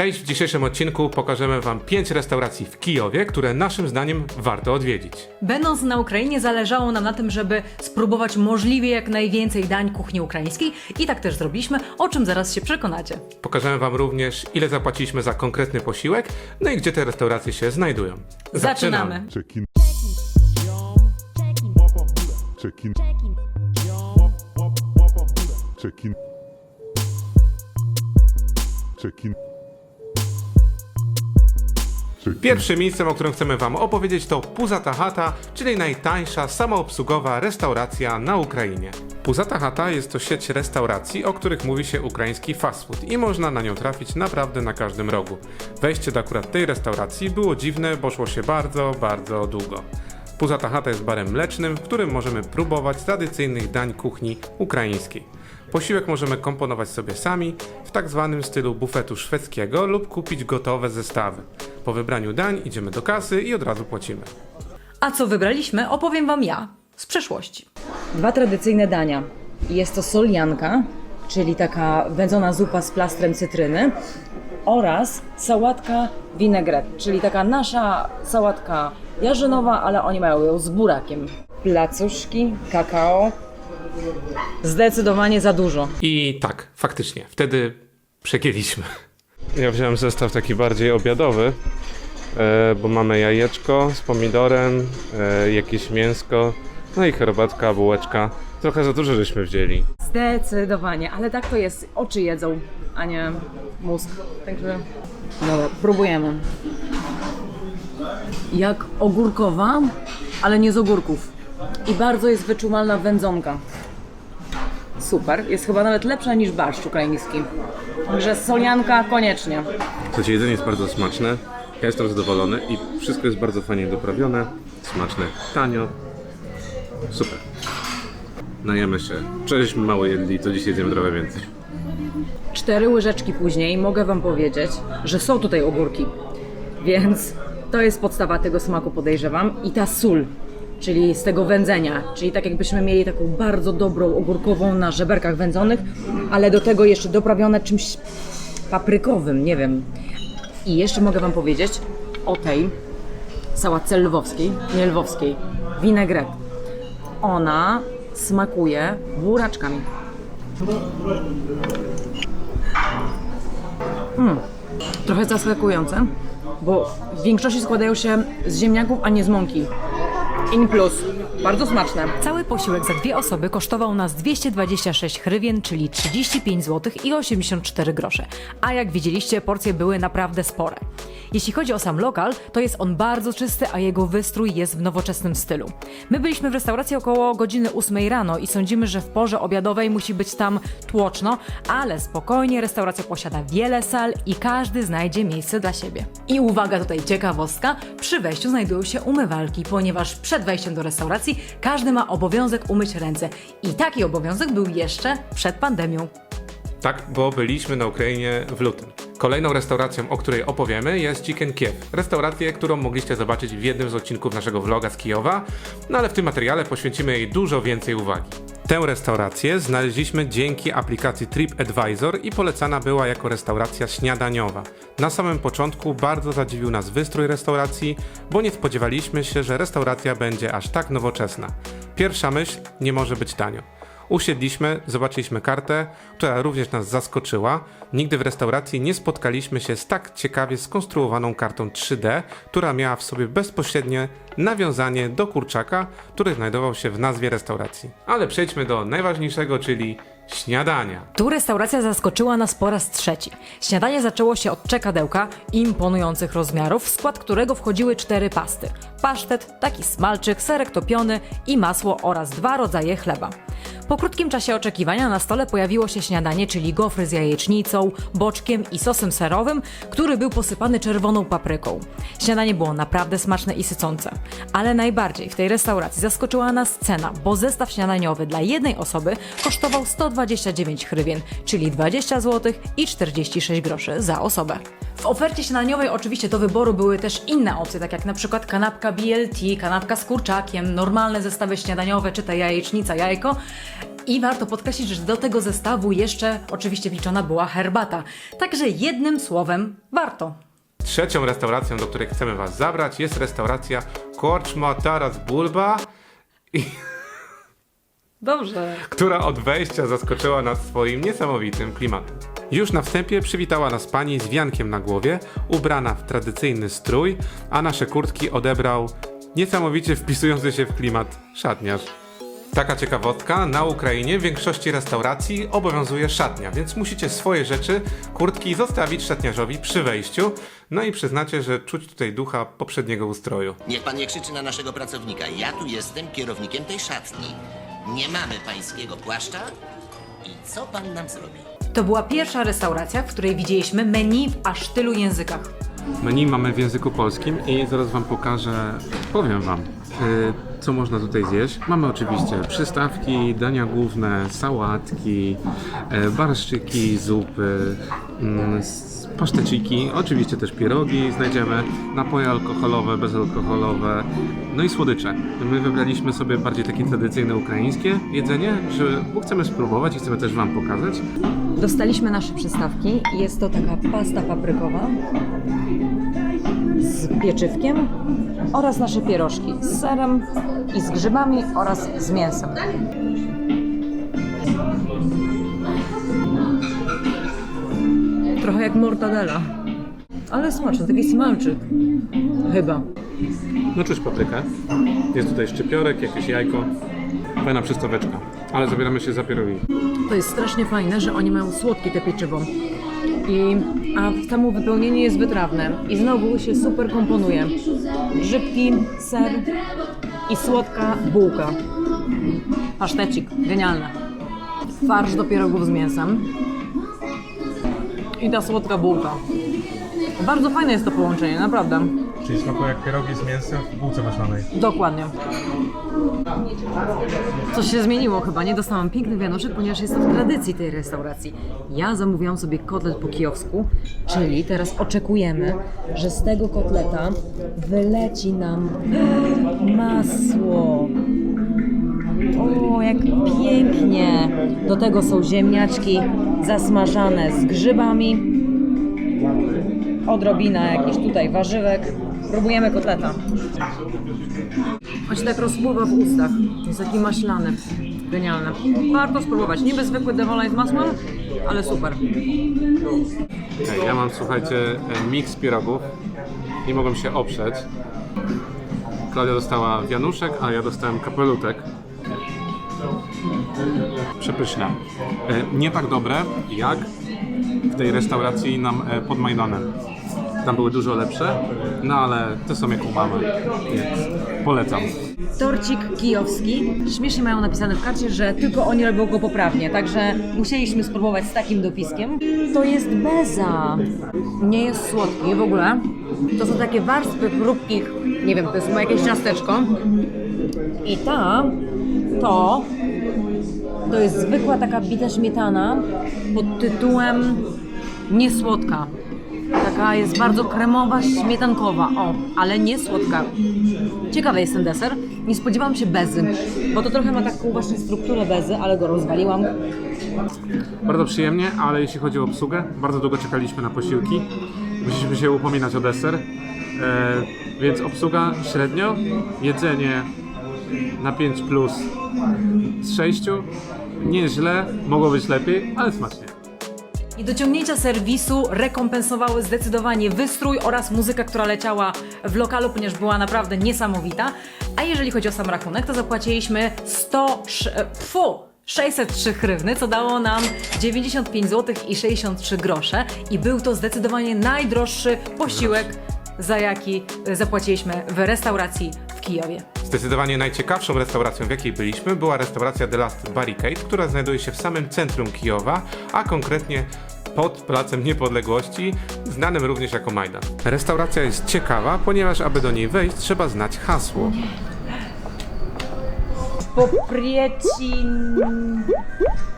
Cześć, w dzisiejszym odcinku pokażemy Wam 5 restauracji w Kijowie, które naszym zdaniem warto odwiedzić. Będąc na Ukrainie, zależało nam na tym, żeby spróbować możliwie jak najwięcej dań kuchni ukraińskiej i tak też zrobiliśmy, o czym zaraz się przekonacie. Pokażemy Wam również, ile zapłaciliśmy za konkretny posiłek, no i gdzie te restauracje się znajdują. Zaczynamy. In. Pierwszym miejscem, o którym chcemy Wam opowiedzieć, to Puzata Hata, czyli najtańsza samoobsługowa restauracja na Ukrainie. Puzata Hata jest to sieć restauracji, o których mówi się ukraiński fast food i można na nią trafić naprawdę na każdym rogu. Wejście do akurat tej restauracji było dziwne, bo szło się bardzo, bardzo długo. Puzata Hata jest barem mlecznym, w którym możemy próbować tradycyjnych dań kuchni ukraińskiej. Posiłek możemy komponować sobie sami w tak zwanym stylu bufetu szwedzkiego lub kupić gotowe zestawy. Po wybraniu dań idziemy do kasy i od razu płacimy. A co wybraliśmy, opowiem Wam ja z przeszłości. Dwa tradycyjne dania. Jest to solianka, czyli taka wędzona zupa z plastrem cytryny oraz sałatka vinaigrette, czyli taka nasza sałatka jarzynowa, ale oni mają ją z burakiem. Placuszki, kakao. Zdecydowanie za dużo. I tak, faktycznie, wtedy przegięliśmy. Ja wziąłem zestaw taki bardziej obiadowy, e, bo mamy jajeczko z pomidorem, e, jakieś mięsko, no i herbatka, bułeczka. Trochę za dużo żeśmy wzięli. Zdecydowanie, ale tak to jest. Oczy jedzą, a nie mózg. Także. Dobra, próbujemy. Jak ogórkowa, ale nie z ogórków. I bardzo jest wyczuwalna wędzonka. Super. Jest chyba nawet lepsza niż barszcz ukraiński. Także solianka koniecznie. Słuchajcie, jedzenie jest bardzo smaczne, ja jestem zadowolony i wszystko jest bardzo fajnie doprawione, smaczne, tanio, super. Najemy się. Wczorajśmy mało jedli, to dziś jedziemy trochę więcej. Cztery łyżeczki później mogę Wam powiedzieć, że są tutaj ogórki. Więc to jest podstawa tego smaku, podejrzewam. I ta sól, czyli z tego wędzenia. Czyli tak jakbyśmy mieli taką bardzo dobrą ogórkową na żeberkach wędzonych, ale do tego jeszcze doprawione czymś paprykowym, nie wiem. I jeszcze mogę Wam powiedzieć o tej sałatce lwowskiej, nie lwowskiej, vinaigrette. Ona smakuje buraczkami. Trochę zaskakujące, bo w większości składają się z ziemniaków, a nie z mąki. In plus. Bardzo smaczne. Cały posiłek za dwie osoby kosztował nas 226 hrywien, czyli 35 zł i 84 grosze. A jak widzieliście, porcje były naprawdę spore. Jeśli chodzi o sam lokal, to jest on bardzo czysty, a jego wystrój jest w nowoczesnym stylu. My byliśmy w restauracji około godziny 8 rano i sądzimy, że w porze obiadowej musi być tam tłoczno, ale spokojnie, restauracja posiada wiele sal i każdy znajdzie miejsce dla siebie. I uwaga, tutaj ciekawostka, przy wejściu znajdują się umywalki, ponieważ przed wejściem do restauracji każdy ma obowiązek umyć ręce. I taki obowiązek był jeszcze przed pandemią. Tak, bo byliśmy na Ukrainie w lutym. Kolejną restauracją, o której opowiemy, jest Chicken Kiev. Restaurację, którą mogliście zobaczyć w jednym z odcinków naszego vloga z Kijowa, no ale w tym materiale poświęcimy jej dużo więcej uwagi. Tę restaurację znaleźliśmy dzięki aplikacji TripAdvisor i polecana była jako restauracja śniadaniowa. Na samym początku bardzo zadziwił nas wystrój restauracji, bo nie spodziewaliśmy się, że restauracja będzie aż tak nowoczesna. Pierwsza myśl, nie może być tanio. Usiedliśmy, zobaczyliśmy kartę, która również nas zaskoczyła. Nigdy w restauracji nie spotkaliśmy się z tak ciekawie skonstruowaną kartą 3D, która miała w sobie bezpośrednie nawiązanie do kurczaka, który znajdował się w nazwie restauracji. Ale przejdźmy do najważniejszego, czyli śniadania. Tu restauracja zaskoczyła nas po raz trzeci. Śniadanie zaczęło się od czekadełka imponujących rozmiarów, w skład którego wchodziły cztery pasty. Pasztet, taki smalczyk, serek topiony i masło oraz dwa rodzaje chleba. Po krótkim czasie oczekiwania na stole pojawiło się śniadanie, czyli gofry z jajecznicą, boczkiem i sosem serowym, który był posypany czerwoną papryką. Śniadanie było naprawdę smaczne i sycące. Ale najbardziej w tej restauracji zaskoczyła nas cena, bo zestaw śniadaniowy dla jednej osoby kosztował 129 hrywien, czyli 20 zł i 46 groszy za osobę. W ofercie śniadaniowej oczywiście do wyboru były też inne opcje, tak jak na przykład kanapka BLT, kanapka z kurczakiem, normalne zestawy śniadaniowe, czy ta jajecznica, jajko. I warto podkreślić, że do tego zestawu jeszcze oczywiście wliczona była herbata. Także jednym słowem warto. Trzecią restauracją, do której chcemy Was zabrać, jest restauracja Korczma Taras Bulba, Dobrze. która od wejścia zaskoczyła nas swoim niesamowitym klimatem. Już na wstępie przywitała nas pani z wiankiem na głowie, ubrana w tradycyjny strój, a nasze kurtki odebrał niesamowicie wpisujący się w klimat szatniarz. Taka ciekawostka, na Ukrainie w większości restauracji obowiązuje szatnia, więc musicie swoje rzeczy, kurtki zostawić szatniarzowi przy wejściu, no i przyznacie, że czuć tutaj ducha poprzedniego ustroju. Niech pan nie krzyczy na naszego pracownika. Ja tu jestem kierownikiem tej szatni. Nie mamy pańskiego płaszcza. I co pan nam zrobi? To była pierwsza restauracja, w której widzieliśmy menu w aż tylu językach. Menu mamy w języku polskim i zaraz Wam pokażę, powiem Wam, co można tutaj zjeść. Mamy oczywiście przystawki, dania główne, sałatki, e, barszczyki, zupy, mm, paszteciki, oczywiście też pierogi znajdziemy, napoje alkoholowe, bezalkoholowe, no i słodycze. My wybraliśmy sobie bardziej takie tradycyjne ukraińskie jedzenie, bo chcemy spróbować i chcemy też Wam pokazać. Dostaliśmy nasze przystawki. Jest to taka pasta paprykowa z pieczywkiem oraz nasze pierożki z serem i z grzybami oraz z mięsem. Trochę jak mortadela. Ale smaczny, taki smalczyk. Chyba. No czuć paprykę. Jest tutaj szczypiorek, jakieś jajko. Fajna przystaweczka. Ale zabieramy się za pierogi. To jest strasznie fajne, że oni mają słodkie te pieczywo. I, a samo wypełnienie jest wytrawne. I znowu się super komponuje. Grzybki, ser i słodka bułka. Pasztecik, genialne. Farsz do pierogów z mięsem. I ta słodka bułka. Bardzo fajne jest to połączenie, naprawdę. Czyli smakuje jak pierogi z mięsem w bułce maślanej. Dokładnie. Coś się zmieniło chyba, nie dostałam pięknych wianuszek, ponieważ jest to w tradycji tej restauracji. Ja zamówiłam sobie kotlet po kijowsku, czyli teraz oczekujemy, że z tego kotleta wyleci nam masło. O, jak pięknie! Do tego są ziemniaczki zasmażane z grzybami, odrobina jakichś tutaj warzywek. Próbujemy kotleta. On się tak rozpływa w ustach. Jest taki maślany. Genialne. Warto spróbować. Niby zwykły demolaj z masłem, ale super. Okay, ja mam, słuchajcie, miks pierogów. Nie mogłem się oprzeć. Klaudia dostała wianuszek, a ja dostałem kapelutek. Przepyszne. E, Nie tak dobre, jak w tej restauracji nam e, pod Majdanem. Tam były dużo lepsze, no ale te są jaką mamy, więc polecam. Torcik kijowski. Śmiesznie mają napisane w karcie, że tylko oni robią go poprawnie, także musieliśmy spróbować z takim dopiskiem. To jest beza. Nie jest słodki w ogóle. To są takie warstwy chrupkich, nie wiem, to jest jakieś ciasteczko. I ta, to, to jest zwykła taka bita śmietana pod tytułem niesłodka. Taka jest bardzo kremowa, śmietankowa, o, ale nie słodka. Ciekawy jest ten deser. Nie spodziewałam się bezy, bo to trochę ma taką właśnie strukturę bezy, ale go rozwaliłam. Bardzo przyjemnie, ale jeśli chodzi o obsługę, bardzo długo czekaliśmy na posiłki. Musieliśmy się upominać o deser. E, więc obsługa średnio, jedzenie na 5 plus z 6. Nieźle, mogło być lepiej, ale smacznie. Niedociągnięcia serwisu rekompensowały zdecydowanie wystrój oraz muzyka, która leciała w lokalu, ponieważ była naprawdę niesamowita. A jeżeli chodzi o sam rachunek, to zapłaciliśmy 100, sz- e, pfu, 603 hrywny, co dało nam 95 zł i 63 grosze. I był to zdecydowanie najdroższy posiłek, za jaki e, zapłaciliśmy w restauracji w Kijowie. Zdecydowanie najciekawszą restauracją, w jakiej byliśmy, była restauracja The Last Barricade, która znajduje się w samym centrum Kijowa, a konkretnie pod Placem Niepodległości, znanym również jako Majdan. Restauracja jest ciekawa, ponieważ aby do niej wejść, trzeba znać hasło. Poprieci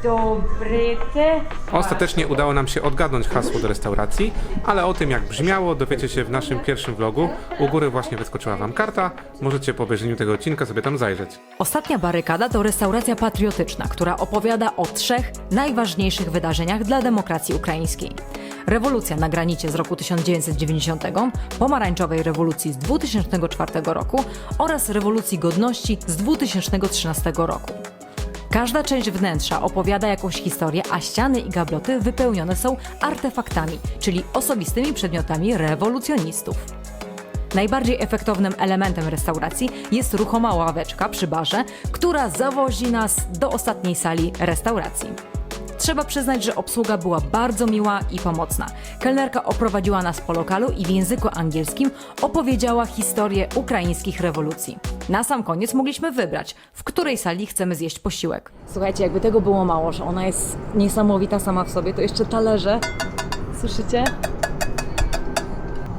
dobrete. Ostatecznie udało nam się odgadnąć hasło do restauracji, ale o tym jak brzmiało dowiecie się w naszym pierwszym vlogu. U góry właśnie wyskoczyła wam karta, możecie po obejrzeniu tego odcinka sobie tam zajrzeć. Ostatnia barykada to restauracja patriotyczna, która opowiada o trzech najważniejszych wydarzeniach dla demokracji ukraińskiej. Rewolucja na granicie z roku 1990, pomarańczowej rewolucji z 2004 roku oraz rewolucji godności z 2013 roku. Każda część wnętrza opowiada jakąś historię, a ściany i gabloty wypełnione są artefaktami, czyli osobistymi przedmiotami rewolucjonistów. Najbardziej efektownym elementem restauracji jest ruchoma ławeczka przy barze, która zawozi nas do ostatniej sali restauracji. Trzeba przyznać, że obsługa była bardzo miła i pomocna. Kelnerka oprowadziła nas po lokalu i w języku angielskim opowiedziała historię ukraińskich rewolucji. Na sam koniec mogliśmy wybrać, w której sali chcemy zjeść posiłek. Słuchajcie, jakby tego było mało, że ona jest niesamowita sama w sobie, to jeszcze talerze. Słyszycie?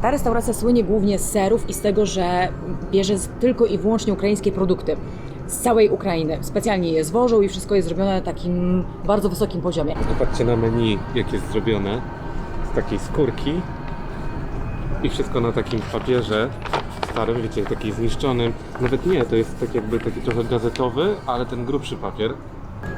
Ta restauracja słynie głównie z serów i z tego, że bierze tylko i wyłącznie ukraińskie produkty. Z całej Ukrainy. Specjalnie je zwożą i wszystko jest zrobione na takim bardzo wysokim poziomie. Popatrzcie na menu, jak jest zrobione z takiej skórki i wszystko na takim papierze starym, wiecie, taki zniszczonym. Nawet nie, to jest tak jakby taki trochę gazetowy, ale ten grubszy papier.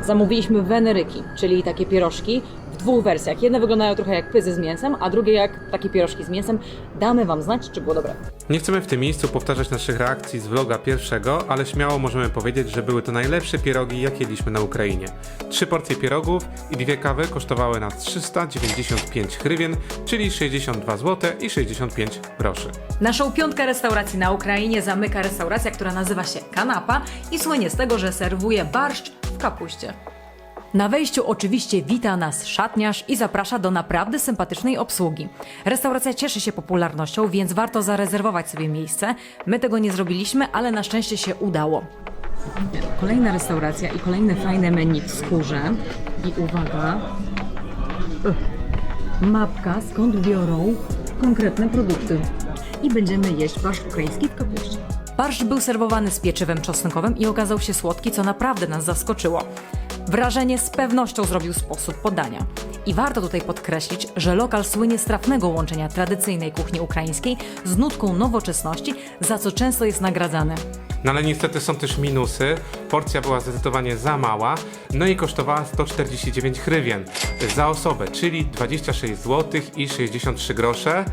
Zamówiliśmy weneryki, czyli takie pierożki w dwóch wersjach. Jedne wyglądają trochę jak pyzy z mięsem, a drugie jak takie pierożki z mięsem. Damy Wam znać, czy było dobre. Nie chcemy w tym miejscu powtarzać naszych reakcji z vloga pierwszego, ale śmiało możemy powiedzieć, że były to najlepsze pierogi, jakie jedliśmy na Ukrainie. Trzy porcje pierogów i dwie kawy kosztowały nas 395 hrywien, czyli 62 zł i 65 groszy. Naszą piątkę restauracji na Ukrainie zamyka restauracja, która nazywa się Kanapa i słynie z tego, że serwuje barszcz w kapuście. Na wejściu oczywiście wita nas szatniarz i zaprasza do naprawdę sympatycznej obsługi. Restauracja cieszy się popularnością, więc warto zarezerwować sobie miejsce. My tego nie zrobiliśmy, ale na szczęście się udało. Kolejna restauracja i kolejne fajne menu w skórze. I uwaga, mapka skąd biorą konkretne produkty. I będziemy jeść barszcz ukraiński w kapuście. Barszcz był serwowany z pieczywem czosnkowym i okazał się słodki, co naprawdę nas zaskoczyło. Wrażenie z pewnością zrobił sposób podania. I warto tutaj podkreślić, że lokal słynie z trafnego łączenia tradycyjnej kuchni ukraińskiej z nutką nowoczesności, za co często jest nagradzany. No ale niestety są też minusy. Porcja była zdecydowanie za mała, no i kosztowała 149 hrywien za osobę, czyli 26 zł i 63 grosze.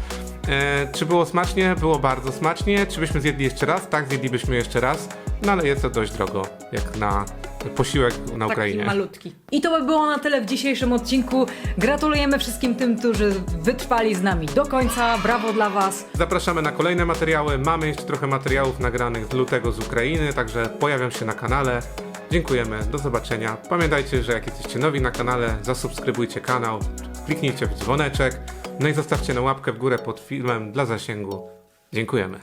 E, czy było smacznie? Było bardzo smacznie. Czy byśmy zjedli jeszcze raz? Tak, zjedlibyśmy jeszcze raz, no ale jest to dość drogo, jak na posiłek na Ukrainie. malutki. I to by było na tyle w dzisiejszym odcinku. Gratulujemy wszystkim tym, którzy wytrwali z nami do końca. Brawo dla Was. Zapraszamy na kolejne materiały. Mamy jeszcze trochę materiałów nagranych z lutego z Ukrainy, także pojawią się na kanale. Dziękujemy, do zobaczenia. Pamiętajcie, że jak jesteście nowi na kanale, zasubskrybujcie kanał, kliknijcie w dzwoneczek, no i zostawcie na łapkę w górę pod filmem dla zasięgu. Dziękujemy.